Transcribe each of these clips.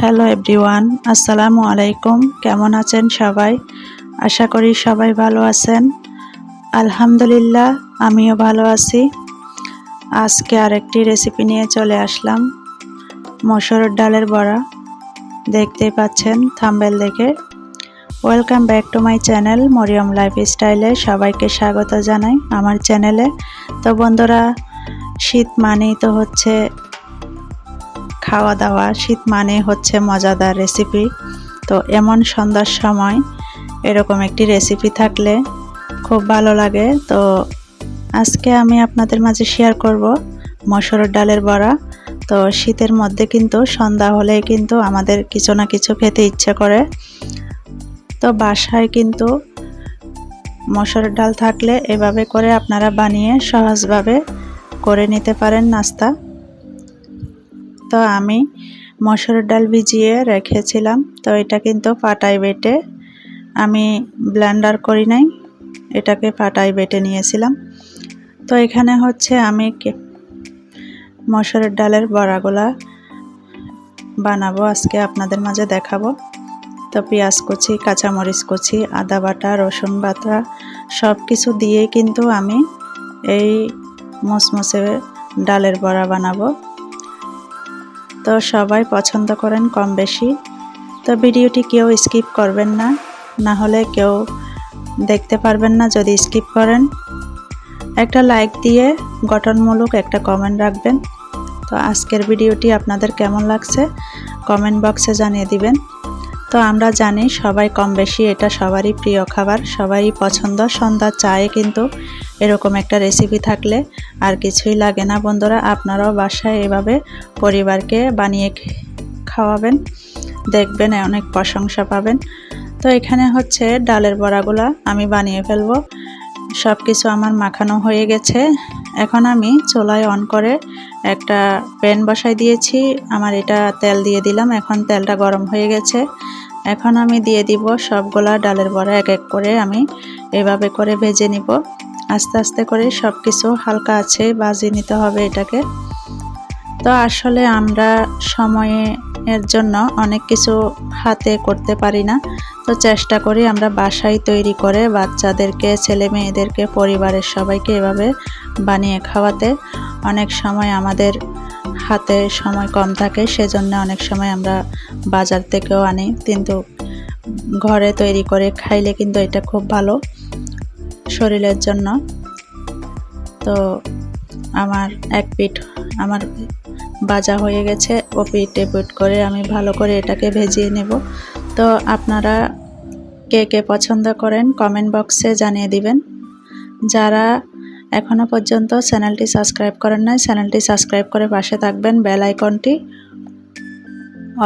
Hello everyone, আসসালামু আলাইকুম। কেমন আছেন সবাই? আশা করি সবাই ভালো আছেন। আলহামদুলিল্লাহ, আমিও ভালো আছি। আজকে আরেকটি রেসিপি নিয়ে চলে আসলাম। মসুর ডালের বড়া। দেখতেই পাচ্ছেন থাম্বেল দেখে। Welcome back to my channel Mariyam life স্টাইলে সবাইকে স্বাগত জানাই আমার চ্যানেলে তো বন্ধুরা, শীত মানেই তো হচ্ছে খাওয়া দাওয়া শীত মানে হচ্ছে মজাদার রেসিপি তো এমন সন্ধ্যার সময় এরকম একটি রেসিপি থাকলে খুব ভালো লাগে। তো আজকে আমি আপনাদের মাঝে শেয়ার করব মসুরের ডালের বড়া। তো শীতের মধ্যে কিন্তু সন্ধ্যা হলেই কিন্তু আমাদের কিছু না কিছু খেতে ইচ্ছে করে। তো বাসায় কিন্তু মসুরের ডাল থাকলে এভাবে করে আপনারা বানিয়ে সহজভাবে করে নিতে পারেন নাস্তা। তো আমি মসুর ডাল ভিজিয়ে রেখেছিলাম। তো এটা কিন্তু পাটায় বেটে আমি ব্লেন্ডার করি নাই, এটাকে পাটায় বেটে নিয়েছিলাম। তো এখানে হচ্ছে আমি মসুরের ডালের বড়াগুলা বানাবো আজকে আপনাদের মাঝে দেখাবো। তো পেঁয়াজ কুচি, কাঁচামরিচ কুচি, আদা বাটা, রসুন বাটা সব কিছু দিয়েই কিন্তু আমি এই মসমসে ডালের বড়া বানাবো। তো সবাই পছন্দ করেন কম বেশি। তো ভিডিওটি কেউ স্কিপ করবেন না না হলে কেউ দেখতে পারবেন না যদি স্কিপ করেন। একটা লাইক দিয়ে গঠনমূলক একটা কমেন্ট রাখবেন। তো আজকের ভিডিওটি আপনাদের কেমন লাগছে? কমেন্ট বক্সে জানিয়ে দিবেন। তো আমরা জানি সবাই কম বেশি এটা সবারই প্রিয় খাবার, সবারই পছন্দ। সন্ধ্যা চায়ে কিন্তু এরকম একটা রেসিপি থাকলে আর কিছুই লাগে না। বন্ধুরা, আপনারাও বাসায় এভাবে পরিবারকে বানিয়ে খাওয়াবেন, দেখবেন অনেক প্রশংসা পাবেন। তো এখানে হচ্ছে ডালের বড়াগুলা আমি বানিয়ে ফেলব। সব কিছু আমার মাখানো হয়ে গেছে। এখন আমি চোলায় অন করে একটা প্যান বসাই দিয়েছি। আমার এটা তেল দিয়ে দিলাম। এখন তেলটা গরম হয়ে গেছে। এখন আমি দিয়ে দিব সবগুলা ডালের বড়া এক এক করে আমি এভাবে করে ভেজে নিব। আস্তে আস্তে করে সব কিছু হালকা আছে, বাজিয়ে নিতে হবে এটাকে। তো আসলে আমরা সময়ে এর জন্য অনেক কিছু হাতে করতে পারি না। তো চেষ্টা করি আমরা বাসায় তৈরি করে বাচ্চাদেরকে, ছেলে মেয়েদেরকে, পরিবারের সবাইকে এভাবে বানিয়ে খাওয়াতে। অনেক সময় আমাদের হাতে সময় কম থাকে, সেজন্য অনেক সময় আমরা বাজার থেকেও আনি। কিন্তু ঘরে তৈরি করে খাইলে কিন্তু এটা খুব ভালো শরীরের জন্য। তো আমার এক পিঠ, আমার বাজা হয়ে গেছে, ও পিঠে পিট করে আমি ভালো করে এটাকে ভেজিয়ে নেব। তো আপনারা কে কে পছন্দ করেন, কমেন্ট বক্সে জানিয়ে দিবেন। যারা এখনও পর্যন্ত চ্যানেলটি সাবস্ক্রাইব করেন নাই, চ্যানেলটি সাবস্ক্রাইব করে পাশে থাকবেন, বেল আইকনটি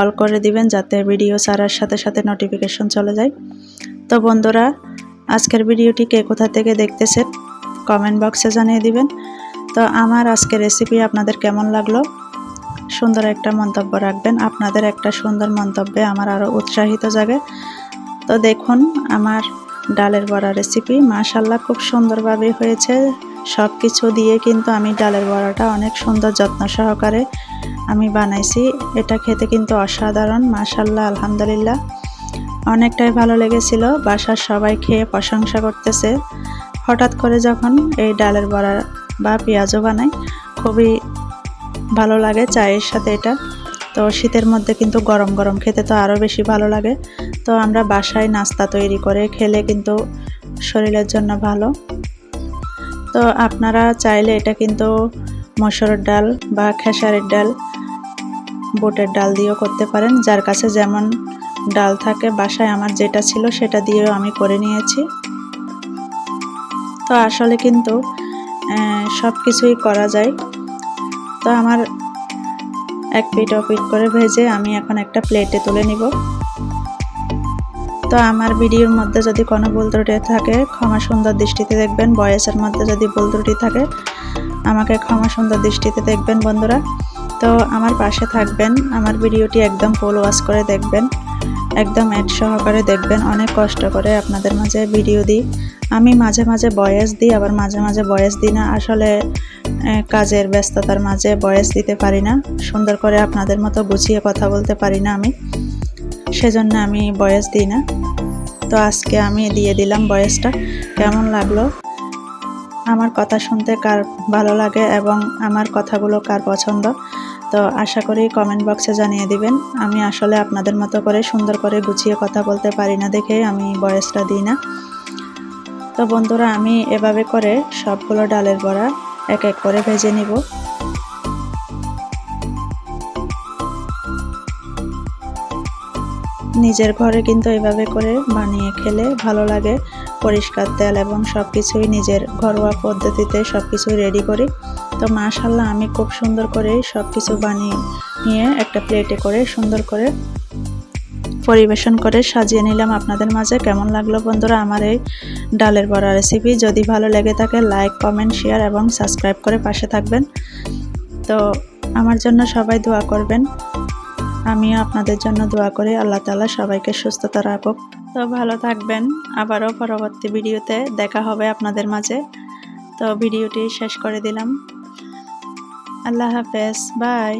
অল করে দিবেন যাতে ভিডিও ছাড়ার সাথে সাথে নোটিফিকেশন চলে যায়। তো বন্ধুরা, আজকের ভিডিওটি কে কোথা থেকে দেখতেছেন কমেন্ট বক্সে জানিয়ে দিবেন। তো আমার আজকের রেসিপি আপনাদের কেমন লাগল? সুন্দর একটা মন্তব্য রাখবেন। আপনাদের একটা সুন্দর মন্তব্যে আমার আরও উৎসাহিত জাগে। তো দেখুন, আমার ডালের বড়া রেসিপি মাশাল্লাহ খুব সুন্দরভাবে হয়েছে। সব কিছু দিয়ে কিন্তু আমি ডালের বড়াটা অনেক সুন্দর যত্ন সহকারে আমি বানাইছি। এটা খেতে কিন্তু অসাধারণ মাশাল্লাহ আলহামদুলিল্লাহ। অনেকটাই ভালো লেগেছিল, বাসার সবাই খেয়ে প্রশংসা করতেছে। হঠাৎ করে যখন এই ডালের বড়া বা পেঁয়াজও বানাই, খুবই ভালো লাগে চায়ের সাথে এটা। তো শীতের মধ্যে কিন্তু গরম গরম খেতে তো আরও বেশি ভালো লাগে। তো আমরা বাসায় নাস্তা তৈরি করে খেলে কিন্তু শরীরের জন্য ভালো। তো আপনারা চাইলে এটা কিন্তু মসুরের ডাল বা খেসারের ডাল, বুটের ডাল দিয়েও করতে পারেন। যার কাছে যেমন ডাল থাকে, বাসায় আমার যেটা ছিল সেটা দিয়েও আমি করে নিয়েছি। তো আসলে কিন্তু সব কিছুই করা যায়। তো আমার এক পিঠ পিঠ করে ভেজে আমি এখন একটা প্লেটে তুলে নিব। তো আমার ভিডিওর মধ্যে যদি কোনো ভুল ত্রুটি থাকে, ক্ষমা সুন্দর দৃষ্টিতে দেখবেন। বয়সের মধ্যে যদি ভুল ত্রুটি থাকে, আমাকে ক্ষমা সুন্দর দৃষ্টিতে দেখবেন বন্ধুরা। তো আমার পাশে থাকবেন, আমার ভিডিওটি একদম ফুল ওয়াশ করে দেখবেন, একদম অ্যাড সহকারে দেখবেন। অনেক কষ্ট করে আপনাদের মাঝে ভিডিও দিই। আমি মাঝে মাঝে বয়স দিই, আবার মাঝে মাঝে বয়স দিই না। আসলে কাজের ব্যস্ততার মাঝে বয়স দিতে পারি না। সুন্দর করে আপনাদের মতো গুছিয়ে কথা বলতে পারি না আমি। সেজন্য আমি বয়স দিই না। তো আজকে আমি দিয়ে দিলাম বয়সটা। কেমন লাগল? আমার কথা শুনতে কার ভালো লাগে এবং আমার কথাগুলো কার পছন্দ? তো আশা করি কমেন্ট বক্সে জানিয়ে দিবেন। আমি আসলে আপনাদের মতো করে সুন্দর করে গুছিয়ে কথা বলতে পারি না দেখে আমি বয়সটা দিই না। তো বন্ধুরা, আমি এভাবে করে সবগুলো ডালের বড়া এক এক করে ভেজে নিব। নিজের ঘরে কিন্তু এভাবে করে বানিয়ে খেলে ভালো লাগে। পরিষ্কার তেল এবং সব কিছুই নিজের ঘরোয়া পদ্ধতিতে সব কিছুই রেডি করি। তো মাশাল্লাহ আমি খুব সুন্দর করে সব কিছু বানিয়ে নিয়ে একটা প্লেটে করে সুন্দর করে পরিবেশন করে সাজিয়ে নিলাম আপনাদের মাঝে। কেমন লাগল বন্ধুরা আমার এই ডালের বড়া রেসিপি যদি ভালো লেগে থাকে লাইক কমেন্ট শেয়ার এবং সাবস্ক্রাইব করে পাশে থাকবেন। তো আমার জন্য সবাই দোয়া করবেন। আমিও আপনাদের জন্য দোয়া করি, আল্লাহ তালা সবাইকে সুস্থতা রাখুক তো ভালো থাকবেন, আবারও পরবর্তী ভিডিওতে দেখা হবে আপনাদের মাঝে। তো ভিডিওটি শেষ করে দিলাম। আল্লাহ হাফেজ, বাই।